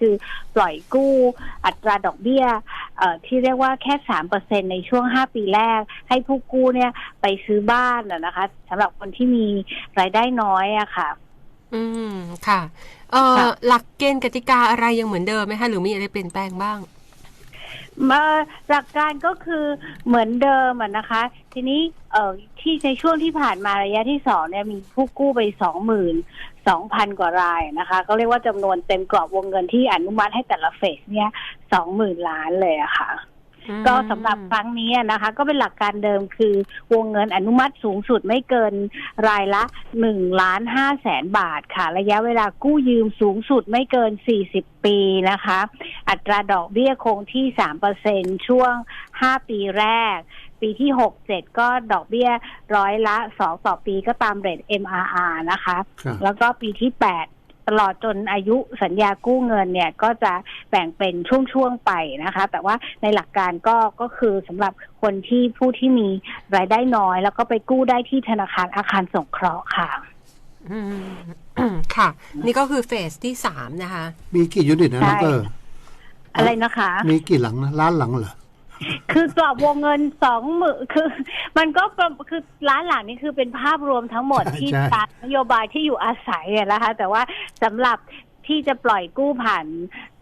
คือปล่อยกู้อัตราดอกเบี้ยเอ่อที่เรียกว่าแค่สามเปอร์เซ็นในช่วงห้าปีแรก ให้ผู้กู้เนี่ยไปซื้อบ้านนะนะคะสำหรับคนที่มีรายได้น้อยอะค่ะ อืมค่ะ เอ่อค่ะหลักเกณฑ์กติกาอะไรยังเหมือนเดิมไหมคะหรือมีอะไรเปลี่ยนแปลงบ้างมา หลักการก็คือเหมือนเดิมอะนะคะ ทีนี้เอ่อที่ในช่วงที่ผ่านมาระยะที่สองเนี่ยมีผู้กู้ไปสองหมื่นสองพันกว่ารายนะคะก็เรียกว่าจำนวนเต็มกรอบวงเงินที่อนุมัติให้แต่ละเฟสเนี่ยสองหมื่นล้านเลยอะค่ะก็สำหรับครั้งนี้นะคะ ก็เป็นหลักการเดิมคือวงเงินอนุมัติสูงสุดไม่เกินรายละหนึ่งล้านห้าแสนบาทค่ะ ระยะเวลากู้ยืมสูงสุดไม่เกินสี่สิบปีนะคะ อัตราดอกเบี้ยคงที่สามเปอร์เซ็นช่วงห้าปีแรก ปีที่หกเจ็ดก็ดอกเบี้ยร้อยละสองต่อปีก็ตามเรท MRR นะคะครับแล้วก็ปีที่แปดตลอดจนอายุสัญญากู้เงินเนี่ยก็จะแบ่งเป็นช่วง ๆ ไปนะคะ แต่ว่าในหลักการก็ก็คือสำหรับคนที่ผู้ที่มีรายได้น้อย แล้วก็ไปกู้ได้ที่ธนาคารอาคารสงเคราะห์ค่ะอืมค่ะ นี่ก็คือเฟสที่สามนะคะ มีกี่ยูนิตนะใช่ดอกเตอร อะไรนะคะ มีกี่หลังนะล้านหลังเหรอคือกรอบวงเงินสองหมื่นคือ มันก็ประคือร้านหลังนี่คือเป็นภาพรวมทั้งหมดใช่ที่ใช่ตามนโยบายที่อยู่อาศัยอะนะคะ แต่ว่าสำหรับที่จะปล่อยกู้ผ่าน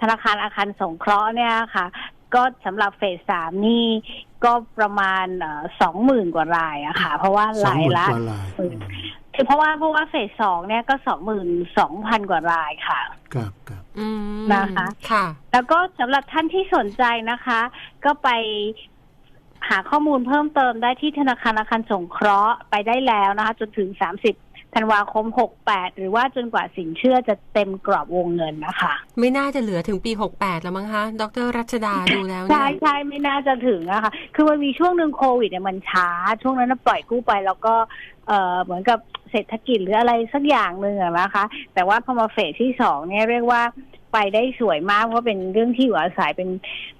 ธนาคารอาคารสงเคราะห์เนี่ยค่ะ ก็สำหรับเฟสสามนี่ก็ประมาณสองหมื่นกว่ารายอะค่ะ เพราะว่าสองรายหมื่นละกว่าลายอืมคือเพราะว่าเพราะว่าเฟสสองเนี่ยก็สองหมื่นสองพันกว่ารายค่ะ ครับครับอืม นะคะค่ะ แล้วก็สำหรับท่านที่สนใจนะคะ ก็ไปหาข้อมูลเพิ่มเติมได้ที่ธนาคารอาคารสงเคราะห์ไปได้แล้วนะคะ จนถึง30ธันวาคม 68 หรือว่าจนกว่าสินเชื่อจะเต็มกรอบวงเงินนะคะ ไม่น่าจะเหลือถึงปีหกแปดแล้วมั้งคะ ดรรัชดาดูแล้วเนี่ใช่ยใช่ไม่น่าจะถึงนะคะคือมันมีช่วงหนึ่งโควิดเนี่ยมันช้า ช่วงนั้นนะปล่อยกู้ไปแล้วก็เอ่อเหมือนกับเศรษฐกิจหรืออะไรสักอย่างหนึ่งอะนะคะ แต่ว่าพอมาเฟสที่สองเนี่ยเรียกว่า ไปได้สวยมากเพราะเป็นเรื่องที่อยู่อาศัยเป็น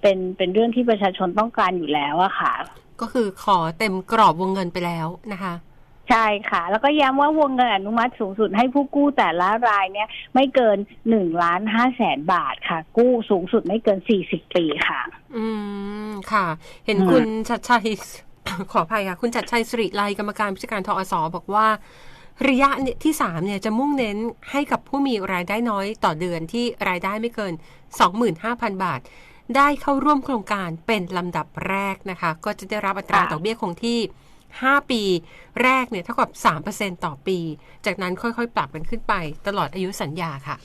เป็นเป็นเรื่องที่ประชาชนต้องการอยู่แล้วอะค่ะ ก็คือขอเต็มกรอบวงเงินไปแล้วนะคะใช่ค่ะ แล้วก็ย้ำว่าวงเงินอนุมัติสูงสุดให้ผู้กู้แต่ละรายเนี่ย ไม่เกินหนึ่งล้านห้าแสนบาทค่ะ กู้สูงสุดไม่เกินสี่สิบปีค่ะ อืมค่ะ เห็นอืมคุณชัดชัยขออภัยค่ะ คุณชัดชัยสิริไลกรรมการผู้จัดการทอสบอกว่า ระยะเนี่ยที่สามเนี่ยจะมุ่งเน้นให้กับผู้มีรายได้น้อยต่อเดือนที่รายได้ไม่เกิน 25,000 บาท ได้เข้าร่วมโครงการเป็นลำดับแรกนะคะ ก็จะได้รับอัตราค่ะดอกเบี้ยคงที่ 5 ปีแรกเนี่ยเท่ากับ 3%ต่อปี จากนั้นค่อยๆ ปรับกันขึ้นไปตลอดอายุสัญญาค่ะ